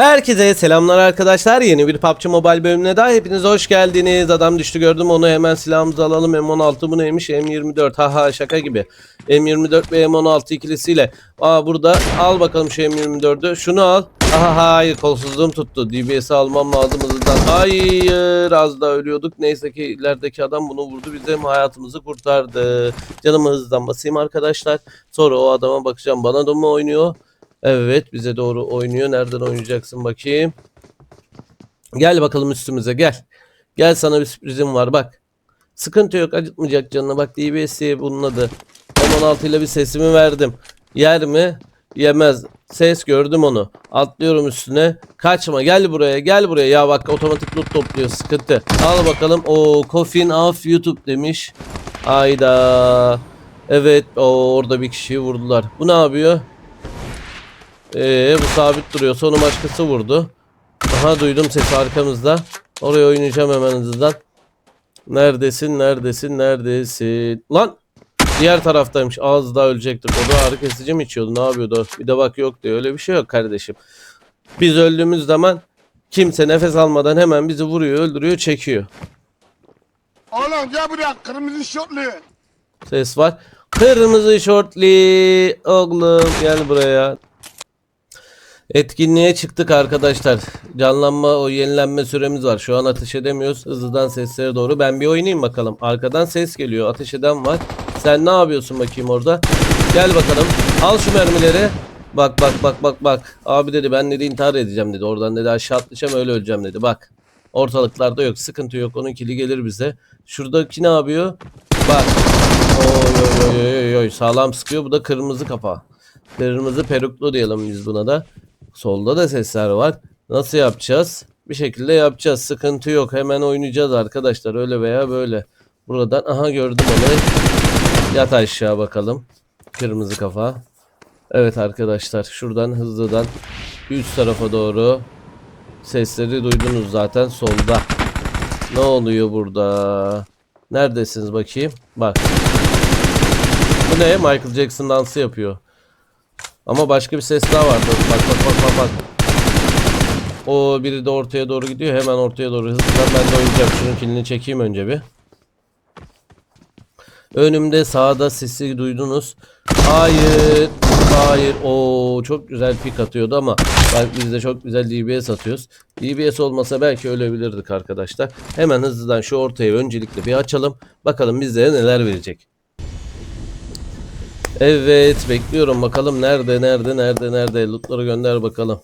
Herkese selamlar arkadaşlar. Yeni bir PUBG Mobile bölümüne daha hepiniz hoş geldiniz. Adam düştü gördüm onu hemen silahımızı alalım. M16 bu neymiş? M24. Haha şaka gibi. M24 ve M16 ikilisiyle. Aa burada al bakalım şu M24'ü. Şunu al. Aha hayır kolsuzluğum tuttu. DBS'i almam lazım hızlıdan. Hayır az daha ölüyorduk. Neyse ki ilerideki adam bunu vurdu. Bizim hayatımızı kurtardı. Canımı hızdan basayım arkadaşlar. Sonra o adama bakacağım. Bana da mı oynuyor? Evet bize doğru oynuyor. Nereden oynayacaksın bakayım. Gel bakalım üstümüze gel. Gel sana bir sürprizim var bak. Sıkıntı yok acıtmayacak canına. Bak DBS'i bunun adı. 16 ile bir sesimi verdim. Yer mi? Yemez. Ses gördüm onu. Atlıyorum üstüne. Kaçma gel buraya gel buraya. Ya bak otomatik loot topluyor sıkıntı. Al bakalım. O Coffin of YouTube demiş. Ayda. Evet o orada bir kişiyi vurdular. Bu ne yapıyor? Ee, bu sabit duruyor. Sonu başkası vurdu. Aha duydum sesi arkamızda. Oraya oynayacağım hemen hızlıdan. Neredesin? Neredesin? Neredesin? Lan! Diğer taraftaymış. Az daha ölecektik. O da ağrı kesici mi içiyordu? Ne yapıyordu? Bir de bak yok diyor. Öyle bir şey yok kardeşim. Biz öldüğümüz zaman kimse nefes almadan hemen bizi vuruyor, öldürüyor, çekiyor. Oğlum gel buraya kırmızı şortlu. Ses var. Kırmızı şortli oğlum gel buraya. Etkinliğe çıktık arkadaşlar. Canlanma o yenilenme süremiz var. Şu an ateş edemiyoruz. Hızlıdan seslere doğru. Ben bir oynayayım bakalım. Arkadan ses geliyor. Ateş eden var. Sen ne yapıyorsun bakayım orada? Gel bakalım. Al şu mermileri. Bak bak bak bak bak. Abi dedi ben dedi intihar edeceğim dedi. Oradan dedi aşağı atlayacağım öyle öleceğim dedi. Bak. Ortalıklarda yok. Sıkıntı yok. Onun kili gelir bize. Şuradaki ne yapıyor? Bak. Oy oy oy oy. Sağlam sıkıyor. Bu da kırmızı kafa. Kırmızı peruklu diyelim biz buna da. Solda da sesler var. Nasıl yapacağız? Bir şekilde yapacağız. Sıkıntı yok. Hemen oynayacağız arkadaşlar. Öyle veya böyle. Buradan aha gördüm onu. Yat aşağı bakalım. Kırmızı kafa. Evet arkadaşlar. Şuradan hızlıdan üst tarafa doğru sesleri duydunuz zaten solda. Ne oluyor burada? Neredesiniz bakayım? Bak. Bu ne? Michael Jackson dansı yapıyor. Ama başka bir ses daha vardı. Bak bak bak bak bak. O biri de ortaya doğru gidiyor. Hemen ortaya doğru hızlıdan ben de oynayacağım. Şunun kilini çekeyim önce bir. Önümde sağda sesi duydunuz. Hayır. Hayır. Oo çok güzel pik atıyordu ama bak biz de çok güzel DBS atıyoruz. DBS olmasa belki ölebilirdik arkadaşlar. Hemen hızlıdan şu ortaya öncelikle bir açalım. Bakalım bizlere neler verecek. Evet bekliyorum bakalım nerede nerede nerede nerede lootları gönder bakalım.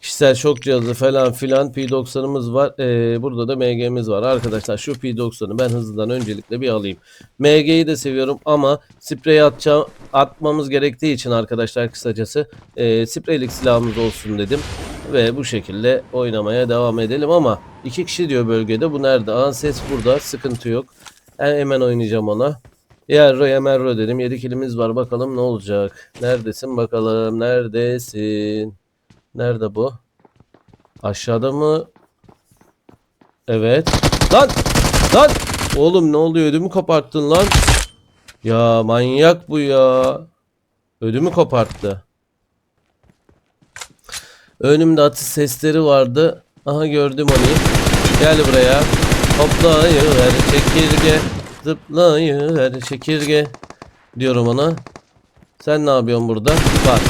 Kişisel şok cihazı falan filan P90'ımız var. Ee, burada da MG'miz var. Arkadaşlar şu P90'ı ben hızlıdan öncelikle bir alayım. MG'yi de seviyorum ama sprey atacağım, atmamız gerektiği için arkadaşlar kısacası e, spreylik silahımız olsun dedim. Ve bu şekilde oynamaya devam edelim ama iki kişi diyor bölgede. Bu nerede? Aa ses burada. Sıkıntı yok. Ben hemen oynayacağım ona. Yerro Yemerro dedim. 7 kilimiz var. Bakalım ne olacak. Neredesin bakalım. Neredesin? Nerede bu? Aşağıda mı? Evet. Lan! Lan! Oğlum ne oluyor? Ödümü koparttın lan. Ya manyak bu ya. Ödümü koparttı. Önümde atış sesleri vardı. Aha gördüm onu. Gel buraya. Hoplayıver çekirge. Zıplayıver çekirge. Diyorum ona. Sen ne yapıyorsun burada? Bak.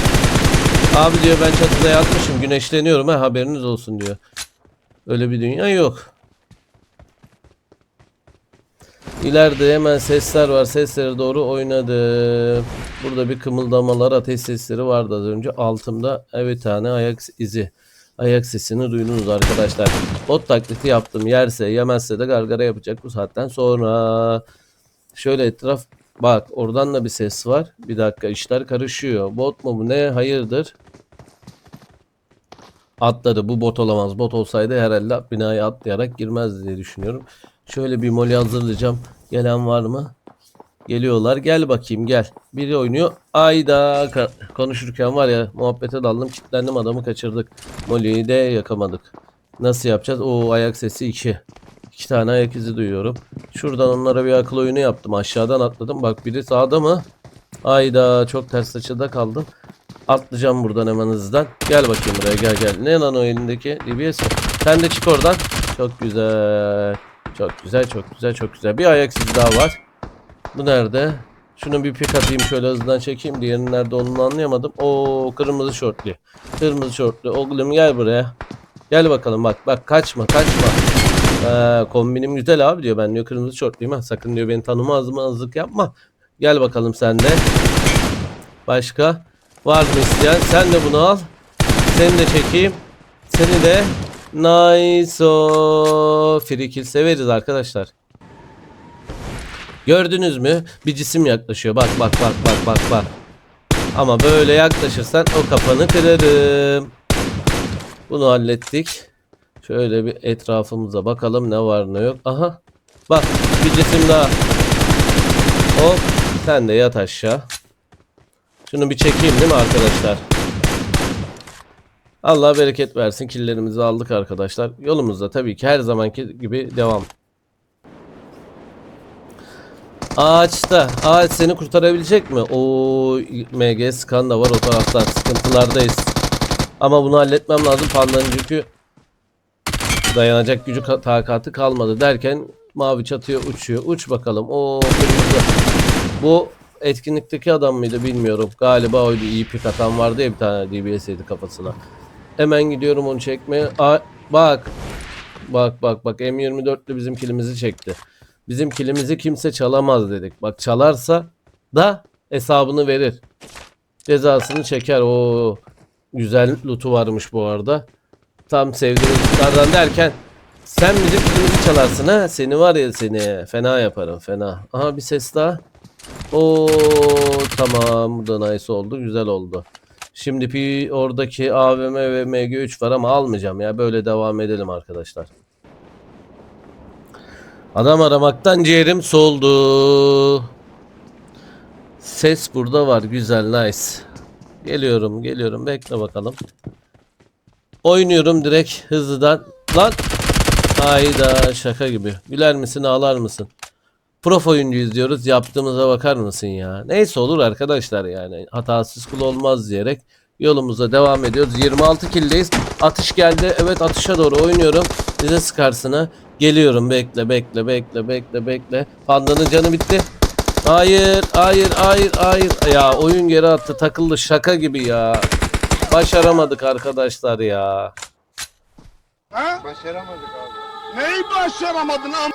Abi diyor ben çatıda yatmışım güneşleniyorum ha haberiniz olsun diyor. Öyle bir dünya yok. İleride hemen sesler var. Seslere doğru oynadım. Burada bir kımıldamalar ateş sesleri vardı az önce. Altımda evet tane ayak izi. Ayak sesini duydunuz arkadaşlar. Bot taklidi yaptım. Yerse yemezse de gargara yapacak bu saatten sonra. Şöyle etraf bak oradan da bir ses var. Bir dakika işler karışıyor. Bot mu bu ne? Hayırdır? Atladı. Bu bot olamaz. Bot olsaydı herhalde binaya atlayarak girmezdi diye düşünüyorum. Şöyle bir moli hazırlayacağım. Gelen var mı? Geliyorlar. Gel bakayım gel. Biri oynuyor. Ayda konuşurken var ya muhabbete daldım. Kitlendim adamı kaçırdık. Moli'yi de yakamadık. Nasıl yapacağız? O ayak sesi 2. İki tane ayak izi duyuyorum. Şuradan onlara bir akıl oyunu yaptım. Aşağıdan atladım. Bak biri sağda mı? Ayda çok ters açıda kaldım. Atlayacağım buradan hemen hızdan. Gel bakayım buraya gel gel. Ne lan o elindeki? DBS? Sen de çık oradan. Çok güzel. Çok güzel çok güzel çok güzel. Bir ayak izi daha var. Bu nerede? Şunu bir pik atayım şöyle hızdan çekeyim. Diğerinin nerede olduğunu anlayamadım. Oo kırmızı şortlu. Kırmızı şortlu. Oğlum gel buraya. Gel bakalım bak bak kaçma kaçma. Ee, kombinim güzel abi diyor. Ben diyor kırmızı şortluyum. Sakın diyor beni tanımaz mı azlık yapma. Gel bakalım sen de. Başka? Var mı isteyen? Sen de bunu al. Seni de çekeyim. Seni de nice o. Free kill severiz arkadaşlar. Gördünüz mü? Bir cisim yaklaşıyor. Bak bak bak bak bak bak. Ama böyle yaklaşırsan o kafanı kırarım. Bunu hallettik. Şöyle bir etrafımıza bakalım ne var ne yok. Aha. Bak bir cisim daha. Hop. Sen de yat aşağı. Şunu bir çekeyim değil mi arkadaşlar? Allah bereket versin. Killerimizi aldık arkadaşlar. Yolumuzda tabii ki her zamanki gibi devam. Ağaçta. Ağaç seni kurtarabilecek mi? O MG skan da var o taraftan. Sıkıntılardayız. Ama bunu halletmem lazım. Pandanın çünkü dayanacak gücü ka- takatı kalmadı derken mavi çatıya uçuyor. Uç bakalım. O. Bu etkinlikteki adam mıydı bilmiyorum. Galiba oydu. İyi pik atan vardı ya bir tane DBS yedi kafasına. Hemen gidiyorum onu çekmeye. Aa, bak. Bak bak bak M24'lü bizim kilimizi çekti. Bizim kilimizi kimse çalamaz dedik. Bak çalarsa da hesabını verir. Cezasını çeker. O güzel lootu varmış bu arada. Tam lootlardan derken sen bizim kilimizi çalarsın ha. Seni var ya seni. Fena yaparım fena. Aha bir ses daha. Oo tamam bu da nice oldu. Güzel oldu. Şimdi pi oradaki AVM ve MG3 var ama almayacağım ya. Böyle devam edelim arkadaşlar. Adam aramaktan ciğerim soldu. Ses burada var. Güzel nice. Geliyorum geliyorum. Bekle bakalım. Oynuyorum direkt hızlıdan. Lan. Hayda şaka gibi. Güler misin ağlar mısın? Prof oyuncu izliyoruz. Yaptığımıza bakar mısın ya? Neyse olur arkadaşlar yani. Hatasız kul olmaz diyerek yolumuza devam ediyoruz. 26 kildeyiz. Atış geldi. Evet atışa doğru oynuyorum. Bize sıkarsına. Geliyorum. Bekle bekle bekle bekle bekle. Pandanın canı bitti. Hayır hayır hayır hayır. Ya oyun geri attı. Takıldı şaka gibi ya. Başaramadık arkadaşlar ya. Ha? Başaramadık abi. Neyi başaramadın am?